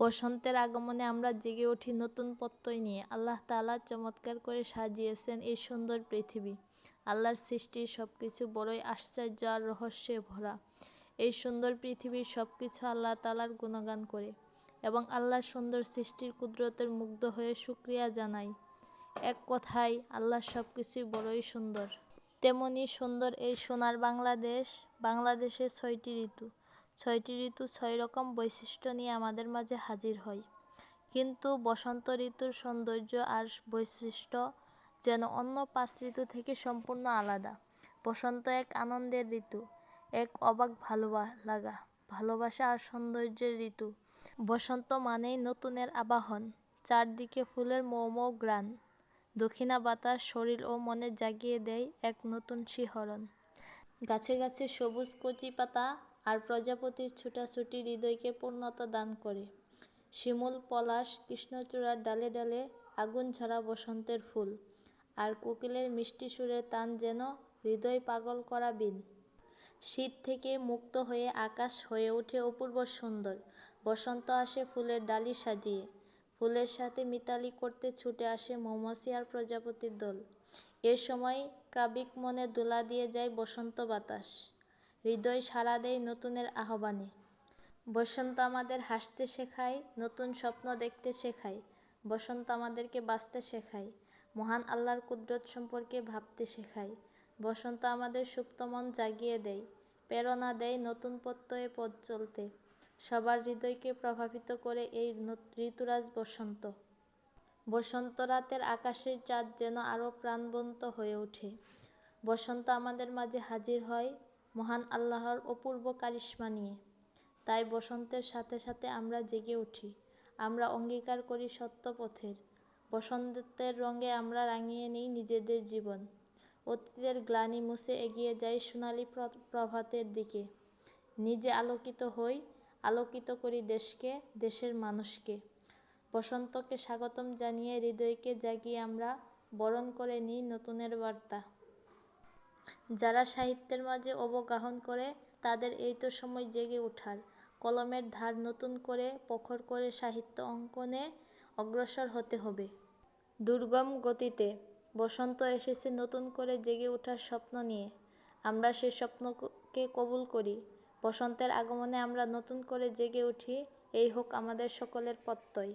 বসন্তের আগমনে আমরা জেগে উঠি নতুন প্রত্যয় নিয়ে। আল্লাহ তাআলা চমৎকার করে সাজিয়েছেন এই সুন্দর পৃথিবী। আল্লাহর সৃষ্টি সবকিছু বড়ই আশ্চর্য আর রহস্যে ভরা। এই সুন্দর পৃথিবীর সবকিছু আল্লাহ তালার গুণগান করে এবং আল্লাহর সুন্দর সৃষ্টির কুদরতের মুগ্ধ হয়ে শুকরিয়া জানাই এক কথায় আল্লাহর সবকিছুই বড়ই সুন্দর। তেমনি সুন্দর এই সোনার বাংলাদেশ, বাংলাদেশে ছয়টি ঋতু। ছয়টি ঋতু ছয় রকম বৈশিষ্ট্য নিয়ে আমাদের মাঝে হাজির হয়। কিন্তু বসন্ত ঋতুর সৌন্দর্য আর বৈশিষ্ট্য যেন অন্য পাঁচ ঋতু থেকে সম্পূর্ণ আলাদা। বসন্ত এক আনন্দের ঋতু, এক অবাক ভালো লাগা, ভালোবাসা আর সৌন্দর্যের ঋতু। বসন্ত মানেই নতুনের আবাহন, চারদিকে ফুলের মৌ মৌ গ্রাণ। দক্ষিণা বাতাস শরীর ও মনে জাগিয়ে দেয় এক নতুন শিহরণ। গাছে গাছে সবুজ কচি পাতা আর প্রজাপতির ছুটাছুটি হৃদয়কে পূর্ণতা দান করে। শিমুল, পলাশ, কৃষ্ণচূড়ার ডালে ডালে আগুন ঝরা বসন্তের ফুল। আর কোকিলের মিষ্টি সুরের তান যেন হৃদয় পাগল করা বিন। শীত থেকে মুক্ত হয়ে আকাশ হয়ে ওঠে অপূর্ব সুন্দর। বসন্ত আসে ফুলের ডালি সাজিয়ে। ফুলের সাথে মিতালি করতে ছুটে আসে মৌমাছি আর প্রজাপতির দল। এ সময় কাবিক মনে দোলা দিয়ে যায় বসন্ত বাতাস। হৃদয় সাড়া দেয় নতুনের আহ্বানে। বসন্ত আমাদের হাসতে শেখায়, নতুন স্বপ্ন দেখতে শেখায়, বসন্ত আমাদেরকে বাঁচতে শেখায়, মহান আল্লাহর কুদরত সম্পর্কে ভাবতে শেখায়, বসন্ত আমাদের সুপ্ত মন জাগিয়ে দেয়, প্রেরণা দেয় নতুন প্রত্যয়ে পথ চলতে, সবার হৃদয়কে প্রভাবিত করে এই ঋতুরাজ বসন্ত। বসন্ত রাতের আকাশের চাঁদ যেন আরও প্রাণবন্ত হয়ে ওঠে। বসন্ত আমাদের মাঝে হাজির হয় মহান আল্লাহর অপূর্ব কারিশ্মা নিয়ে। তাই বসন্তের সাথে সাথে আমরা জেগে উঠি। আমরা অঙ্গীকার করি সত্য পথের বসন্তের রঙে আমরা রাঙিয়ে নিই নিজেদের জীবন। অতীতের গ্লানি মুছে এগিয়ে যাই সোনালি প্রভাতের দিকে। নিজে আলোকিত হই, আলোকিত করি দেশকে, দেশের মানুষকে। বসন্তকে স্বাগতম জানিয়ে হৃদয়কে জাগিয়ে আমরা বরণ করে নিই নতুনের বার্তা। যারা সাহিত্যের মাঝে অবগাহন করে, তাদের এই তো সময় জেগে ওঠার। কলমের ধার নতুন করে প্রখর করে সাহিত্য অঙ্কনে অগ্রসর হতে হবে। দুর্গম গতিতে বসন্ত এসেছে নতুন করে জেগে ওঠার স্বপ্ন নিয়ে। আমরা সে স্বপ্নকে কবুল করি। বসন্তের আগমনে আমরা নতুন করে জেগে উঠি, এই হোক আমাদের সকলের প্রত্যয়।